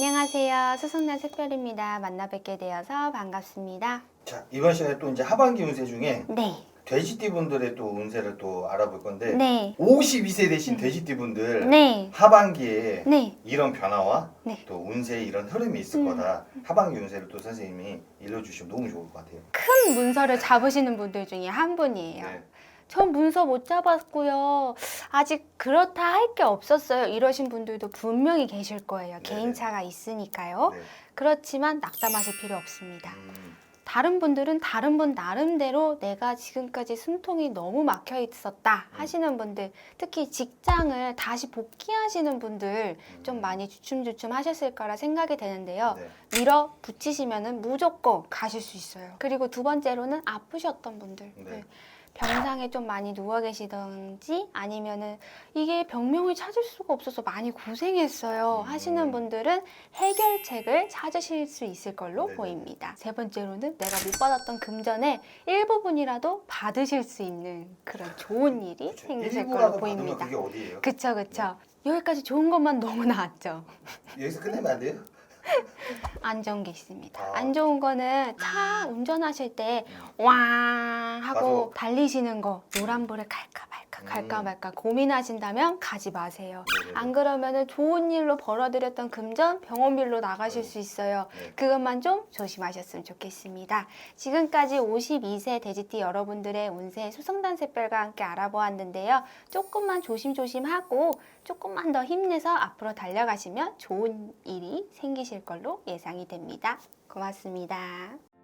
안녕하세요. 수승란 색별입니다. 만나 뵙게 되어서 반갑습니다. 자 이번 시간에 또 이제 하반기 운세 중에 네. 돼지띠 분들의 또 운세를 또 알아볼 건데 네. 52세 되신 돼지띠 분들 네. 하반기에 네. 이런 변화와 네. 또 운세의 이런 흐름이 있을 음. 거다. 하반기 운세를 또 선생님이 일러주시면 너무 좋을 것 같아요. 큰 문서를 잡으시는 분들 중에 한 분이에요. 네. 전 문서 못 잡았고요. 아직 그렇다 할 게 없었어요. 이러신 분들도 분명히 계실 거예요. 네네. 개인차가 있으니까요. 네. 그렇지만 낙담하실 필요 없습니다. 음, 다른 분들은 다른 분 나름대로 내가 지금까지 숨통이 너무 막혀 있었다 음. 하시는 분들, 특히 직장을 다시 복귀하시는 분들 좀 음. 많이 주춤주춤 하셨을 거라 생각이 되는데요. 네. 밀어 붙이시면은 무조건 가실 수 있어요. 그리고 두 번째로는 아프셨던 분들. 네. 네. 병상에 좀 많이 누워 계시던지 아니면은 이게 병명을 찾을 수가 없어서 많이 고생했어요 음. 하시는 분들은 해결책을 찾으실 수 있을 걸로 네네. 보입니다. 세 번째로는 내가 못 받았던 금전의 일부분이라도 받으실 수 있는 그런 좋은 일이 그쵸. 생기실 일부라도 걸로 받으면 보입니다. 그게 어디예요? 그쵸 그쵸. 여기까지 좋은 것만 너무 나왔죠. 여기서 끝내면 안 돼요? 안 좋은 게 있습니다. 아. 안 좋은 거는 차 운전하실 때 왕 하고 가서. 달리시는 거 노란불에 갈까 말까 갈까 음. 말까 고민하신다면 가지 마세요. 네네네. 안 그러면은 좋은 일로 벌어들였던 금전 병원비로 나가실 음. 수 있어요. 네. 그것만 좀 조심하셨으면 좋겠습니다. 지금까지 52세 돼지띠 여러분들의 운세 수성단 샛별과 함께 알아보았는데요. 조금만 조심조심하고 조금만 더 힘내서 앞으로 달려가시면 좋은 일이 생기실 걸로 예상이 됩니다. 고맙습니다.